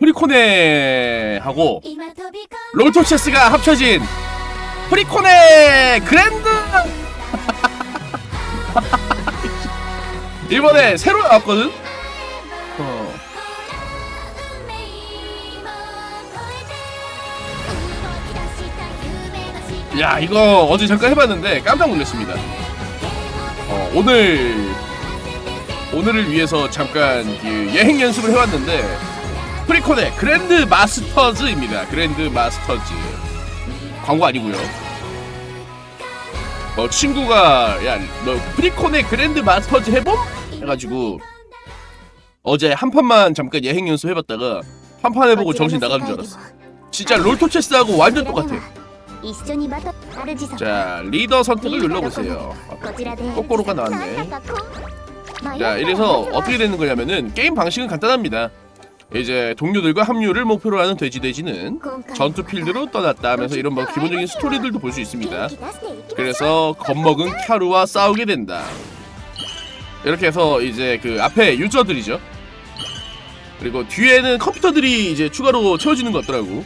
프리코네하고 롤토체스가 합쳐진 프리코네 그랜드 이번에 새로 나왔거든? 어. 야 이거 어제 잠깐 해봤는데 깜짝 놀랐습니다 어, 오늘 오늘을 위해서 잠깐 그 예행 연습을 해왔는데 프리코네 그랜드 마스터즈입니다. 그랜드 마스터즈 광고 아니고요. 어 친구가 야너 뭐 프리코네 그랜드 마스터즈 해봄? 해가지고 어제 한 판만 잠깐 예행 연습 해봤다가 한 판 해보고 정신 나가는 줄 알았어. 진짜 롤토체스하고 완전 똑같아. 자 리더 선택을 눌러보세요. 거꾸로가 나왔네. 자 이래서 어떻게 되는 거냐면은 게임 방식은 간단합니다. 이제 동료들과 합류를 목표로 하는 돼지돼지는 전투 필드로 떠났다 하면서 이런 뭐 음, 기본적인 음, 음. 스토리들도 볼 수 있습니다. 그래서 겁먹은 카루와 싸우게 된다. 이렇게 해서 이제 그 앞에 유저들이죠. 그리고 뒤에는 컴퓨터들이 이제 추가로 채워지는 것 같더라고.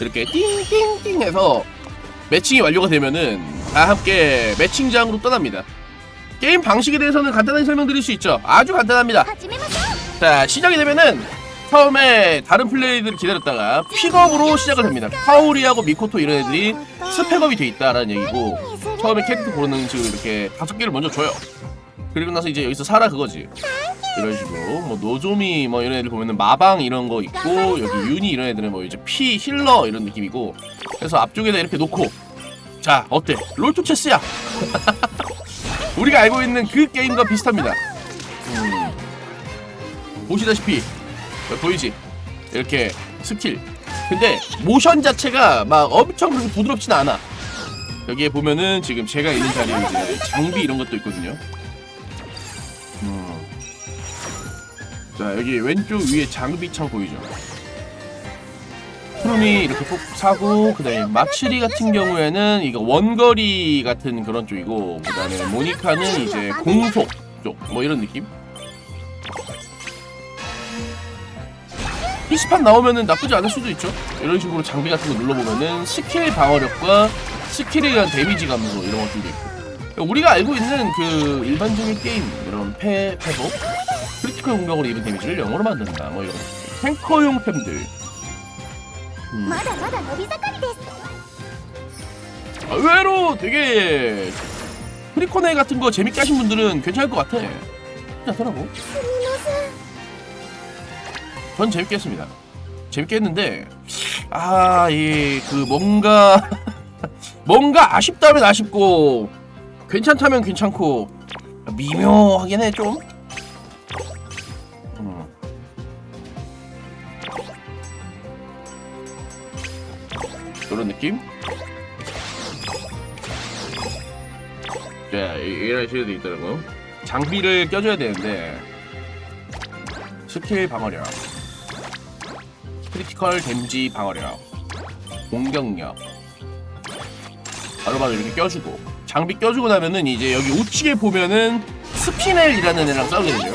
이렇게 띵띵띵 해서 매칭이 완료가 되면은 다 함께 매칭장으로 떠납니다. 게임 방식에 대해서는 간단하게 설명드릴 수 있죠. 아주 간단합니다. 자 시작이 되면은 처음에 다른 플레이들을 기다렸다가 픽업으로 시작을 합니다. 카오리하고 미코토 이런 애들이 스펙업이 돼 있다라는 얘기고 처음에 캐릭터 고르는 지금 이렇게 다섯 개를 먼저 줘요. 그리고 나서 이제 여기서 살아 그거지. 이런 식으로 뭐 노조미 뭐 이런 애들 보면은 마방 이런 거 있고 여기 유니 이런 애들은 뭐 이제 피 힐러 이런 느낌이고 그래서 앞쪽에다 이렇게 놓고 자 어때? 롤토체스야. 우리가 알고 있는 그 게임과 비슷합니다. 음. 보시다시피 어, 보이지? 이렇게 스킬. 근데 모션 자체가 막 엄청 그렇게 부드럽진 않아. 여기에 보면은 지금 제가 있는 자리에 이제 장비 이런 것도 있거든요. 음. 자 여기 왼쪽 위에 장비창 보이죠? 푸름이 이렇게 꼭 사고 그 다음에 마츠리 같은 경우에는 이거 원거리 같은 그런 쪽이고 그 다음에 모니카는 이제 공속 쪽 뭐 이런 느낌 PC판 나오면은 나쁘지 않을 수도 있죠. 이런 식으로 장비 같은 거 눌러보면은 스킬 방어력과 스킬에 대한 데미지 감소 이런 것들도 있고. 우리가 알고 있는 그 일반적인 게임 이런 패, 패복 크리티컬 공격으로 입은 데미지를 영어로 만든다. 뭐 이런 탱커용 템들. 음. 아, 의외로 되게 프리코네 같은 거 재밌게 하신 분들은 괜찮을 것 같아. 괜찮더라고. 전 재밌게 했습니다. 재밌게 했는데 아 이 그 뭔가 뭔가 아쉽다면 아쉽고 괜찮다면 괜찮고 미묘하긴 해 좀. 음. 그런 느낌? 자, 이런 식으로 있더라고요. 장비를 껴줘야 되는데 스킬 방어력. 크리티컬 데미지 방어력 공격력 바로 바로 이렇게 껴주고 장비 껴주고 나면은 이제 여기 우측에 보면은 스피넬이라는 애랑 싸우게 되죠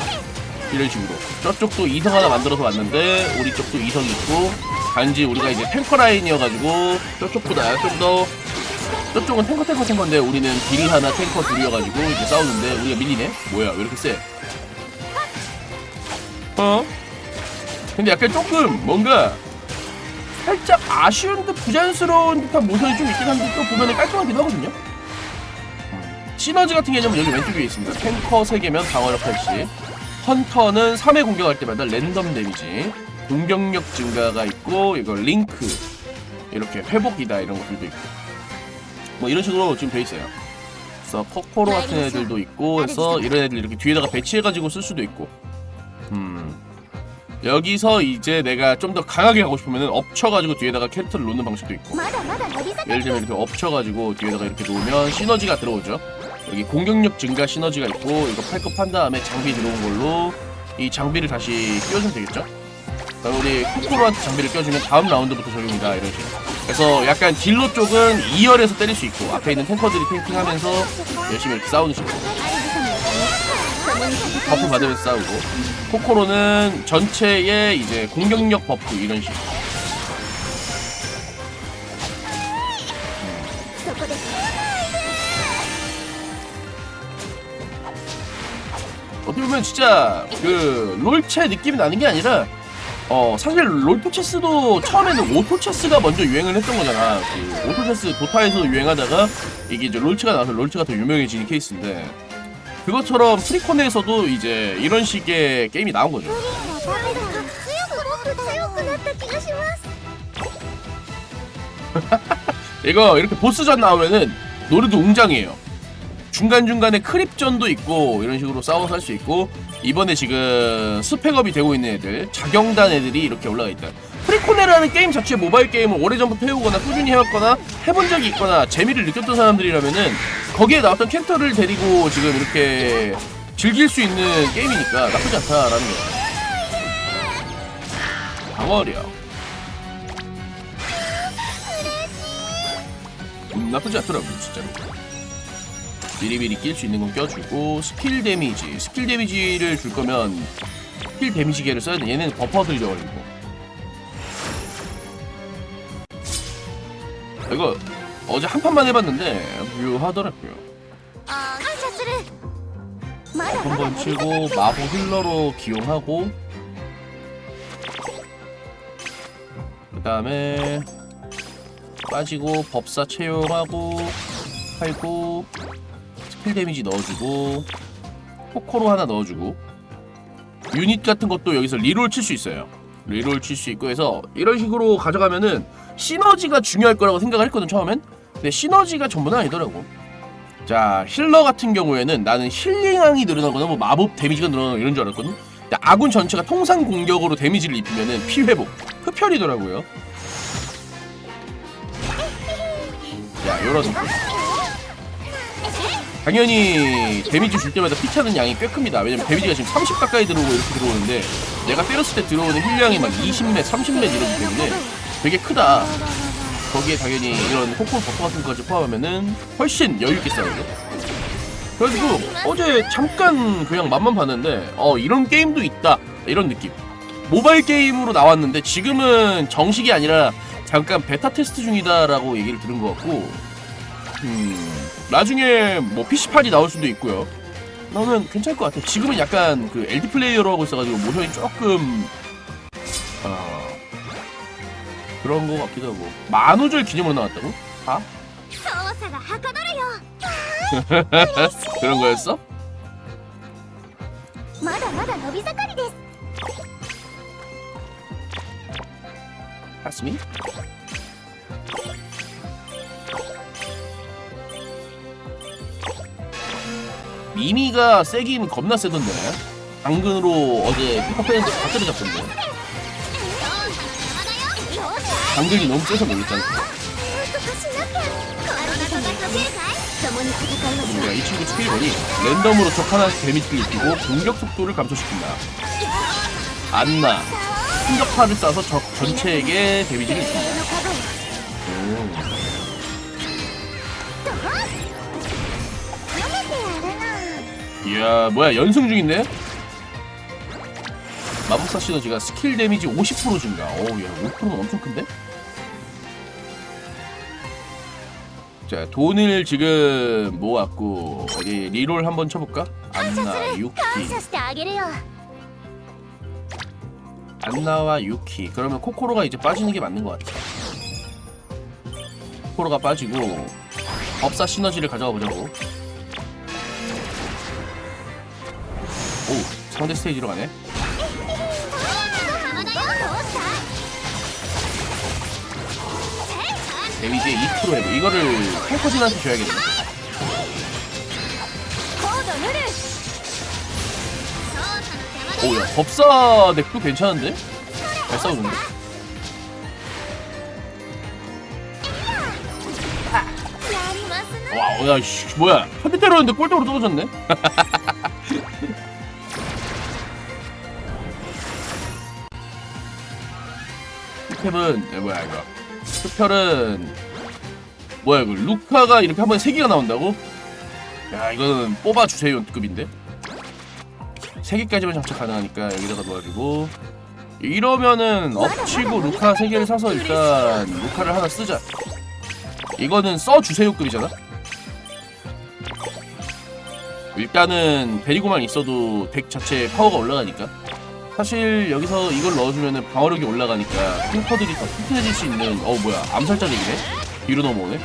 이런 식으로 저쪽도 이성 하나 만들어서 왔는데 우리 쪽도 이성 있고 단지 우리가 이제 탱커 라인이어가지고 저쪽보다 좀 더 저쪽은 탱커 탱커 탱커인데 우리는 딜이 하나 탱커 둘이어가지고 이제 싸우는데 우리가 밀리네? 뭐야 왜 이렇게 세? 어? 근데 약간 조금 뭔가 살짝 아쉬운 듯 부자연스러운 듯한 모션이 좀 있긴 한데 또 보면은 깔끔하긴 하거든요. 시너지 같은 개념은 여기 왼쪽에 있습니다. 탱커 3개면 방어력 80. 헌터는 3회 공격할 때마다 랜덤 데미지. 공격력 증가가 있고 이거 링크 이렇게 회복이다 이런 것들도 있고 뭐 이런 식으로 지금 돼 있어요. 그래서 코코로 같은 애들도 있고 해서 이런 애들 이렇게 뒤에다가 배치해가지고 쓸 수도 있고 음 여기서 이제 내가 좀 더 강하게 하고 싶으면 엎쳐가지고 뒤에다가 캐릭터를 놓는 방식도 있고. 예를 들면 이렇게 엎쳐가지고 뒤에다가 이렇게 놓으면 시너지가 들어오죠. 여기 공격력 증가 시너지가 있고 이거 팔급한 다음에 장비 들어온 걸로 이 장비를 다시 끼워주면 되겠죠? 그럼 우리 코코로한테 장비를 끼워주면 다음 라운드부터 적용이다 이런 식으로. 그래서 약간 딜로 쪽은 2열에서 때릴 수 있고 앞에 있는 탱커들이 탱킹하면서 열심히 이렇게 싸우는 식으로. 네. 버프 받으면 싸우고. 코코로는 전체의 이제 공격력 버프 이런 식으로. 음. 어떻게 보면 진짜 그 롤체 느낌이 나는 게 아니라 어 사실 롤토체스도 처음에는 오토체스가 먼저 유행을 했던 거잖아. 그 오토체스 도타에서 유행하다가 이게 이제 롤체가 나와서 롤체가 더 유명해진 케이스인데. 그것처럼 프리콘에서도 이제 이런 식의 게임이 나온 거죠 強くもっと強くなった気がします 이거 이렇게 보스전 나오면은 노르도 웅장해요. 중간중간에 크립전도 있고 이런 식으로 싸워서 할 수 있고 이번에 지금 스펙업이 되고 있는 애들 자경단 애들이 이렇게 올라가 있다. 프리코네라는 게임 자체 모바일 게임을 오래전부터 해오거나 꾸준히 해왔거나 해본 적이 있거나 재미를 느꼈던 사람들이라면은 거기에 나왔던 캐릭터를 데리고 지금 이렇게 즐길 수 있는 게임이니까 나쁘지 않다라는 거예요. 방어력. 음, 나쁘지 않더라고 진짜로 미리미리 낄 수 있는 건 껴주고 스킬 데미지 스킬 데미지를 줄 거면 스킬 데미지 개를 써야 돼 얘네는 버퍼 들려가지고 이거 어제 한 판만 해봤는데 유하더라고요. 한 번 치고 마법 힐러로 기용하고 그 다음에 빠지고 법사 채용하고 팔고 스킬 데미지 넣어주고 포코로 하나 넣어주고 유닛 같은 것도 여기서 리롤 칠 수 있어요 리롤 칠 수 있고 해서 이런 식으로 가져가면은 시너지가 중요할 거라고 생각을 했거든 처음엔. 근데 시너지가 전부는 아니더라고. 자 힐러 같은 경우에는 나는 힐링량이 늘어나거나 뭐 마법 데미지가 늘어나거나 이런 줄 알았거든. 근데 아군 전체가 통상 공격으로 데미지를 입히면은 피 회복 흡혈이더라고요. 자 요런 느낌 당연히 데미지 줄 때마다 피 차는 양이 꽤 큽니다. 왜냐면 데미지가 지금 30 가까이 들어오고 이렇게 들어오는데 내가 때렸을 때 들어오는 힐량이 막 20렙 30렙 이러기 때문에 되게 크다. 거기에 당연히 이런 코코 버퍼 같은 것까지 포함하면은 훨씬 여유있게 싸우죠. 그래가지고 어제 잠깐 그냥 맛만 봤는데 어 이런 게임도 있다. 이런 느낌. 모바일 게임으로 나왔는데 지금은 정식이 아니라 잠깐 베타 테스트 중이다라고 얘기를 들은 것 같고 음 나중에 뭐 PC판이 나올 수도 있고요. 나는 괜찮을 것 같아. 지금은 약간 그 LD 플레이어로 하고 있어가지고 모션이 조금 어, 그런 거 같기도 하고 만우절 기념으로 나왔다고? 아? 그런 거였어? 하스미? 미미가 세긴 겁나 세던데 당근으로 어제 피코팬에서 다 때려잡던데 간격이 너무 쪄서 모르겠잖아. 뭔가 이 친구 스킬이 랜덤으로 적 하나 데미지를 입히고 공격 속도를 감소시킨다. 안나 충격파를 쏴서 적 전체에게 데미지를 입힌다. 이야 뭐야 연승 중인데? 복사 시너지가 스킬 데미지 50% 증가. 어우, 야, 5%는 엄청 큰데? 자, 돈을 지금 모았고, 어디 리롤 한번 쳐볼까? 안나, 유키. 안나와 유키. 그러면 코코로가 이제 빠지는 게 맞는 것 같아. 코코로가 빠지고, 법사 시너지를 가져가 보자고. 오, 상대 스테이지로 가네. 데미지의 2% 해도 이거를 탱커진한테 줘야겠네 오야 법사 덱도 괜찮은데? 잘 싸우는데? 와야 뭐야 한대 때렸는데 꼴등으로 떨어졌네? 이 캡은, 네, 뭐야 이거 스펠은 뭐야 이거 루카가 이렇게 한 번에 세 개가 나온다고? 야 이거는 뽑아주세요 급인데 세 개까지만 장착 가능하니까 여기다가 놓아주고 이러면은 엎치고 루카 세 개를 사서 일단 루카를 하나 쓰자. 이거는 써주세요 급이잖아. 일단은 데리고만 있어도 덱 자체 파워가 올라가니까. 사실 여기서 이걸 넣어주면 방어력이 올라가니까 탱커들이 더 튼튼해질 수 있는 어 뭐야 암살자들이네? 뒤로 넘어오네?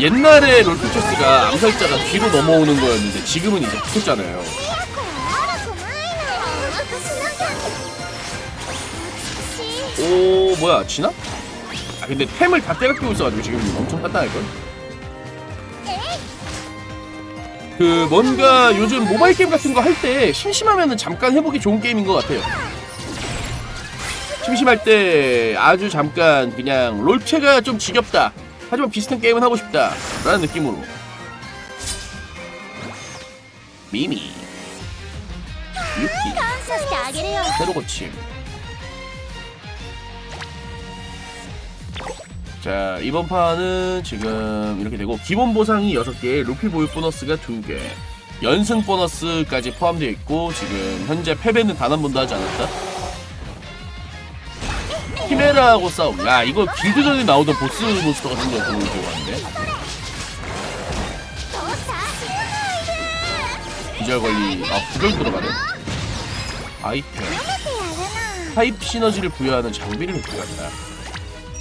옛날에 롤프초스가 암살자가 뒤로 넘어오는 거였는데 지금은 이제 붙었잖아요 오 뭐야 지나? 아 근데 템을 다 때려 끼고 있어가지고 지금 엄청 간단할걸? 그 뭔가 요즘 모바일 게임 같은 거 할 때 심심하면 잠깐 해보기 좋은 게임인 것 같아요. 심심할 때 아주 잠깐 그냥 롤체가 좀 지겹다. 하지만 비슷한 게임은 하고 싶다. 라는 느낌으로. 미미. 유키. 새로 고침. 자 이번 판은 지금 이렇게 되고 기본 보상이 6개 루피 보유 보너스가 2개 연승 보너스까지 포함되어 있고 지금 현재 패배는 단 한 번도 하지 않았다. 히메라하고 싸움. 야 이거 길드전에 나오던 보스 몬스터 같은 거 보는 거 같은데. 기절 걸리 아 구절 들어가네. 아이템. 타입 시너지를 부여하는 장비를 획득한다.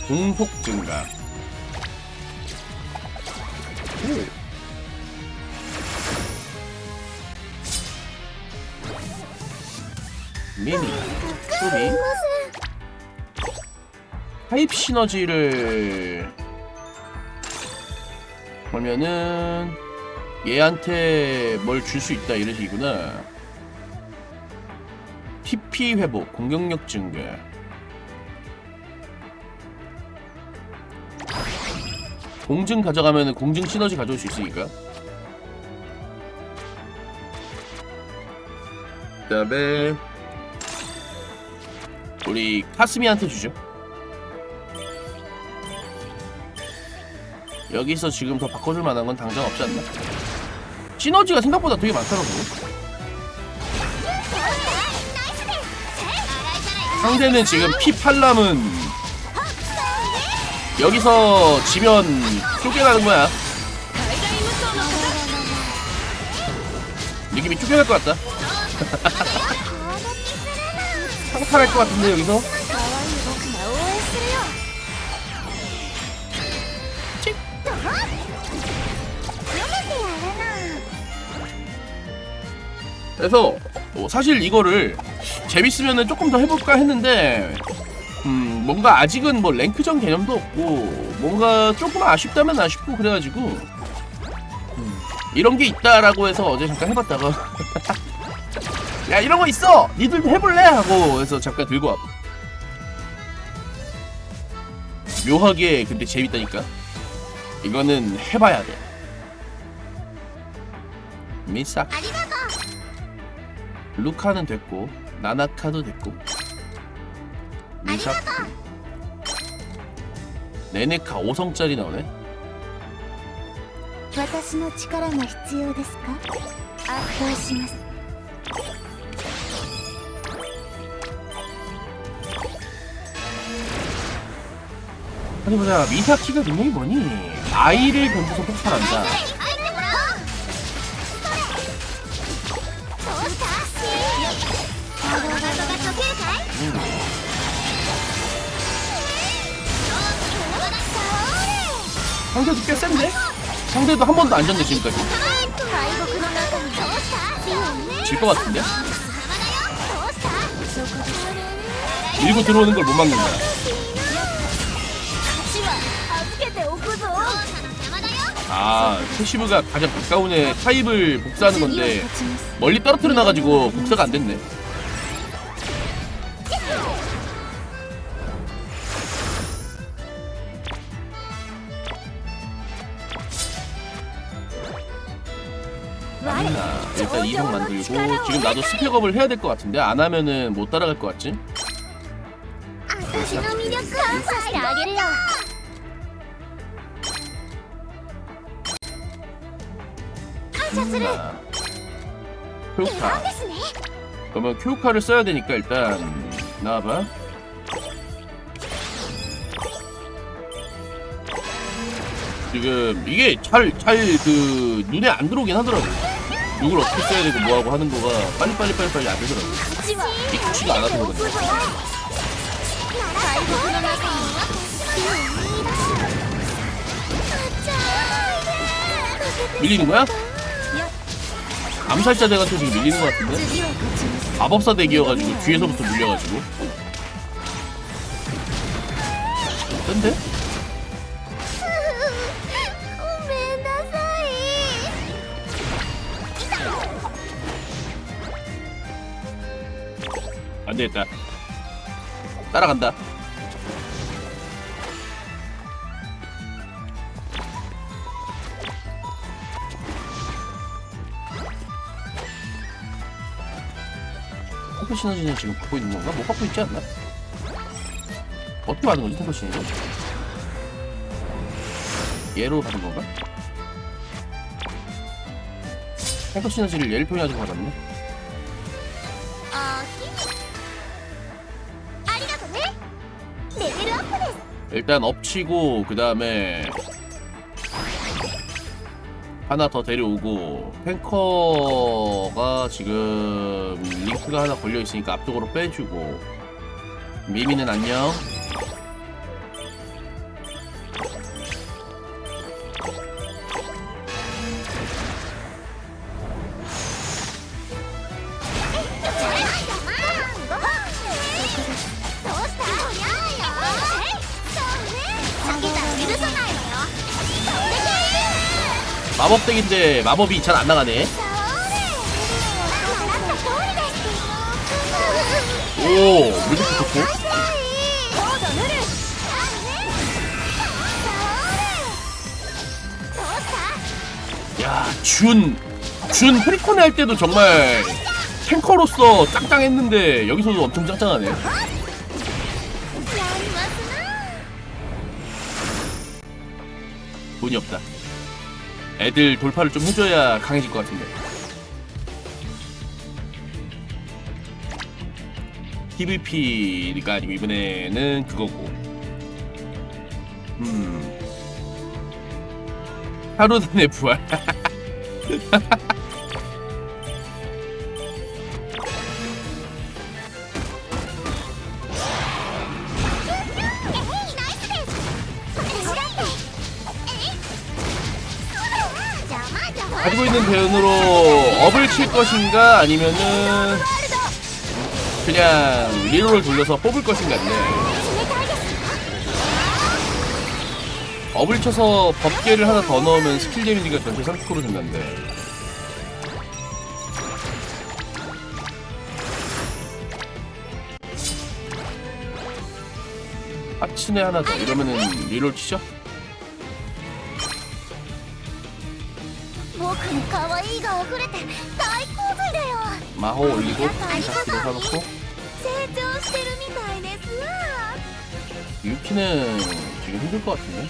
공속 증가. 오. 미니 소리 타입 시너지를 그러면은 얘한테 뭘 줄 수 있다 이런 식이구나. TP 회복, 공격력 증가. 공증 가져가면 공증 시너지 가져올 수 있으니까. 그 다음에 우리 카스미한테 주죠. 여기서 지금 더 바꿔줄 만한 건 당장 없지 않나? 시너지가 생각보다 되게 많더라고. 상대는 지금 피팔람은 여기서 지면 쫓겨나는 거야. 느낌이 쫓겨날 것 같다. 상탈할 것 같은데 여기서? 그래서 뭐 사실 이거를 재밌으면 조금 더 해볼까 했는데 뭔가 아직은 뭐 랭크전 개념도 없고 뭔가 조금 아쉽다면 아쉽고 그래가지고 음, 이런 게 있다라고 해서 어제 잠깐 해봤다가. 야 이런 거 있어! 니들도 해볼래? 하고 해서 잠깐 들고 와 묘하게 근데 재밌다니까. 이거는 해봐야 돼. 미사. 루카는 됐고 나나카도 됐고. 미사 네네카 5성짜리 나오네 私の力が必要ですか圧倒します 어디 보자 미사키가 능력이 뭐니 아이를 변두서 폭발한다 상대도 꽤 센데? 상대도 한 번도 안 졌네 지금까지 질 것 같은데? 밀고 들어오는 걸 못 막는다 아 캐시브가 가장 가까운 애 타입을 복사하는 건데 멀리 떨어뜨려 놔가지고 복사가 안 됐네 지금 나도 스펙업을 해야 될 것 같은데 안 하면은 못 따라갈 것 같지? 私の魅力感謝してあげるよ 자, 교육카 ですね 그러면 교육카를 써야 되니까 일단 나와봐 지금 이게 잘 잘 그 눈에 안 들어오긴 하더라고 욕을 어떻게 써야 되고 뭐하고 하는 거가 빨리빨리 빨리빨리 안 되더라고. 쉽지가 않아서 그런데. 밀리는 거야? 암살자 대가한테 지금 밀리는 것 같은데? 마법사 대기여가지고 뒤에서부터 밀려가지고. 근데? 안되겠다 따라간다 탱커 시너지는 지금 갖고 있는 건가? 못 갖고 있지 않나? 어떻게 받은 거지 탱커 시너지? 얘로 받은 건가? 탱커 시너지를 얘를 통해가지고 받았네 일단 엎치고 그 다음에 하나 더 데려오고 탱커가 지금 링크가 하나 걸려 있으니까 앞쪽으로 빼주고 미미는 안녕. 마법덱인데 마법이 잘 안 나가네. 오, 물리치 좋고. 야, 준, 준 프리콘 할 때도 정말 탱커로서 짱짱했는데 여기서도 엄청 짱짱하네. 돈이 없다. 애들 돌파를 좀 해줘야 강해질 것 같은데. PVP가 아니고 이번에는 그거고. 음. 하루 단의 부활. 칠 것인가 아니면은 그냥 리로를 돌려서 뽑을 것인가인데 업을 쳐서 법계를 하나 더 넣으면 스킬 데미지가 전체 30% 된다는데 하츠네 하나 더. 이러면은 리롤 치죠? 마호 올리고 이삭기를 사놓고. 유키는 지금 힘들 것 같은데?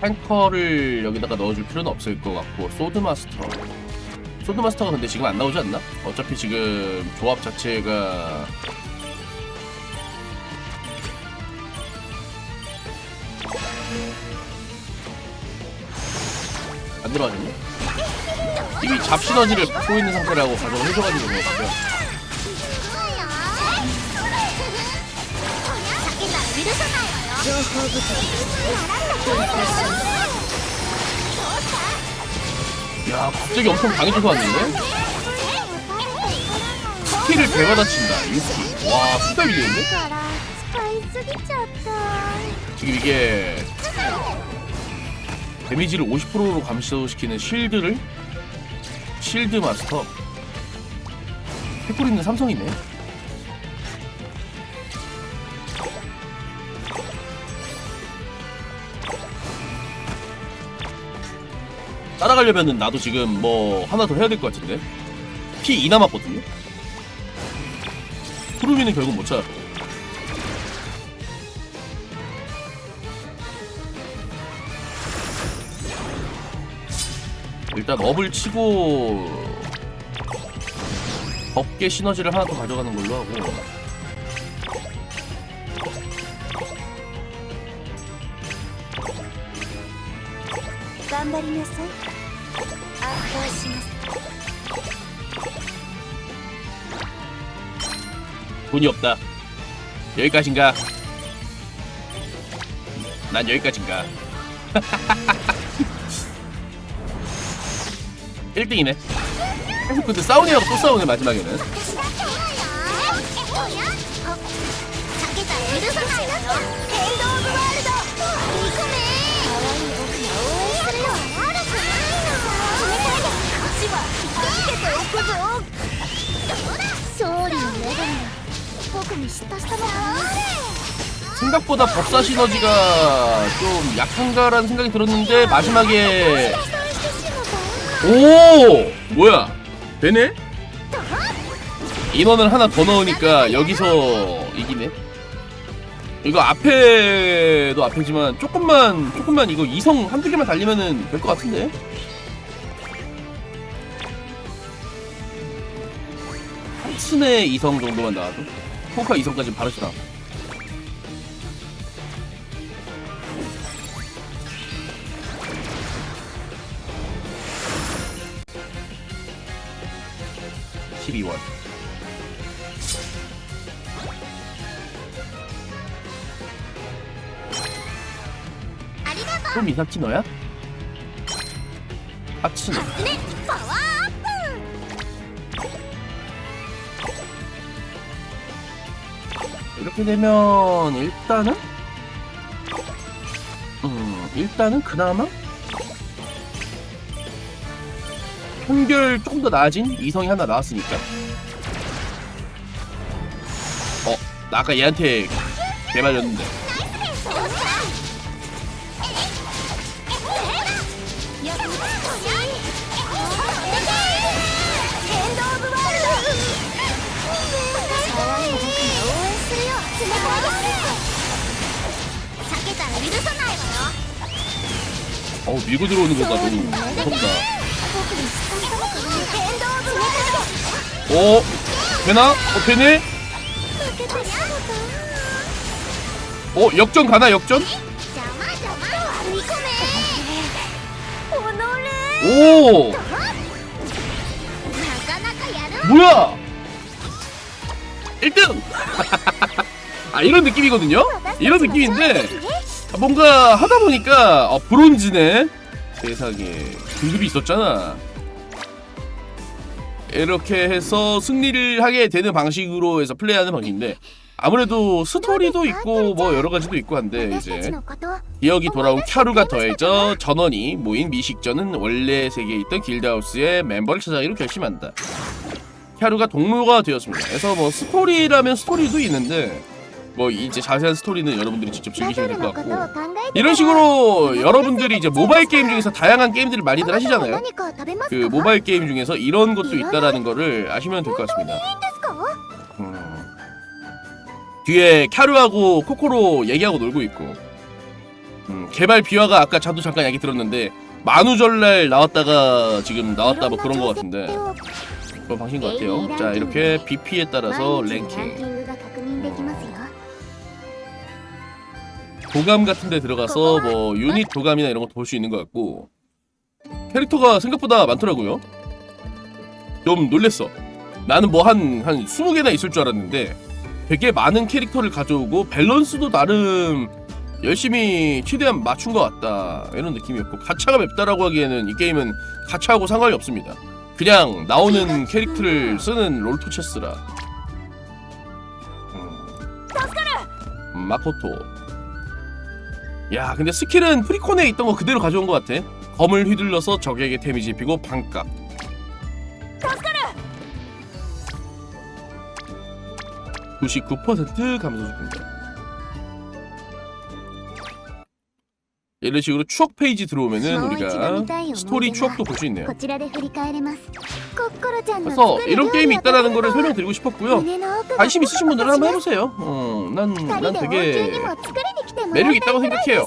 탱커를 여기다가 넣어줄 필요는 없을 것 같고 소드마스터. 소드마스터가 근데 지금 안 나오지 않나? 어차피 지금 조합 자체가 만들어왔니? 이미 잡시너지를 보고 있는 상태라고 가정을 해줘가지고 그런 것야 갑자기 엄청 강해져서 왔는데? 스킬을 대받아친다 유키 와 수다 밀리는데? 이게 데미지를 50%로 감소시키는 실드를 실드 마스터. 해꾸리는 삼성이네. 따라가려면은 나도 지금 뭐 하나 더 해야 될 것 같은데? 피 2 남았거든요? 푸르미는 결국 못 찾았고 일단 업을 치고 업계 시너지를 하나 더 가져가는 걸로 하고. 아, 돈이 없다. 여기까진가? 난 여기까진가? 1등이네. 근데 싸우네요가 또 싸우네 마지막에는. 생각보다 법사 시너지가 좀 약한가라는 생각이 들었는데 마지막에 오 뭐야 되네? 인원을 하나 더 넣으니까 여기서 이기네. 이거 앞에도 앞이지만 조금만 조금만 이거 이성 한두 개만 달리면은 될 것 같은데. 한순의 이성 정도만 나와도 포카 이성까지 바로 시다. 12원. 또 미사키 너야? 아치노 이렇게 되면 일단은? 음 일단은 그나마 홍결 조금 더 나아진 이성이 하나 나왔으니까. 어? 나 아까 얘한테 개발렸는데. 어우 밀고 들어오는 거가 너무. 무섭다. 오 되나? 어 되네? 어 역전 가나 역전? 오! 뭐야? 1등! 아 이런 느낌이거든요? 이런 느낌인데 뭔가 하다보니까 아, 어, 브론즈네. 세상에. 등급이 있었잖아. 이렇게 해서 승리를 하게 되는 방식으로 해서 플레이하는 방식인데 아무래도 스토리도 있고 뭐 여러 가지도 있고 한데 이제 기억이 돌아온 캬루가 더해져 전원이 모인 미식전은 원래 세계에 있던 길드하우스의 멤버를 찾아가기로 결심한다. 캬루가 동료가 되었습니다. 그래서 뭐 스토리라면 스토리도 있는데 뭐 이제 자세한 스토리는 여러분들이 직접 즐기시면 될 것 같고. 이런 식으로 여러분들이 이제 모바일 게임 중에서 다양한 게임들을 많이들 하시잖아요. 그 모바일 게임 중에서 이런 것도 있다라는 거를 아시면 될 것 같습니다. 음. 뒤에 캬루하고 코코로 얘기하고 놀고 있고. 음, 개발 비화가 아까 자도 잠깐 얘기 들었는데 만우절날 나왔다가 지금 나왔다 뭐 그런 것 같은데. 그런 방식인 것 같아요. 자 이렇게 BP에 따라서 랭킹. 도감 같은 데 들어가서 뭐 유닛 도감이나 이런 것도 볼수 있는 것 같고. 캐릭터가 생각보다 많더라고요. 좀 놀랬어. 나는 뭐 한 한 20개나 있을 줄 알았는데 되게 많은 캐릭터를 가져오고 밸런스도 나름 열심히 최대한 맞춘 것 같다. 이런 느낌이었고 가차가 맵다라고 하기에는 이 게임은 가차하고 상관이 없습니다. 그냥 나오는 캐릭터를 쓰는 롤토 체스라. 음. 음, 마코토 야 근데 스킬은 프리콘에 있던 거 그대로 가져온 것 같아. 검을 휘둘러서 적에게 데미지 입히고 반값. 99% 감소 중입니다. 이런 식으로 추억 페이지 들어오면은 우리가 스토리 추억도 볼 수 있네요. 그래서 이런 게임이 있다라는 거를 설명드리고 싶었고요. 관심 있으신 분들은 한번 해보세요. 어, 난, 난 되게 매력 있다고 생각해요.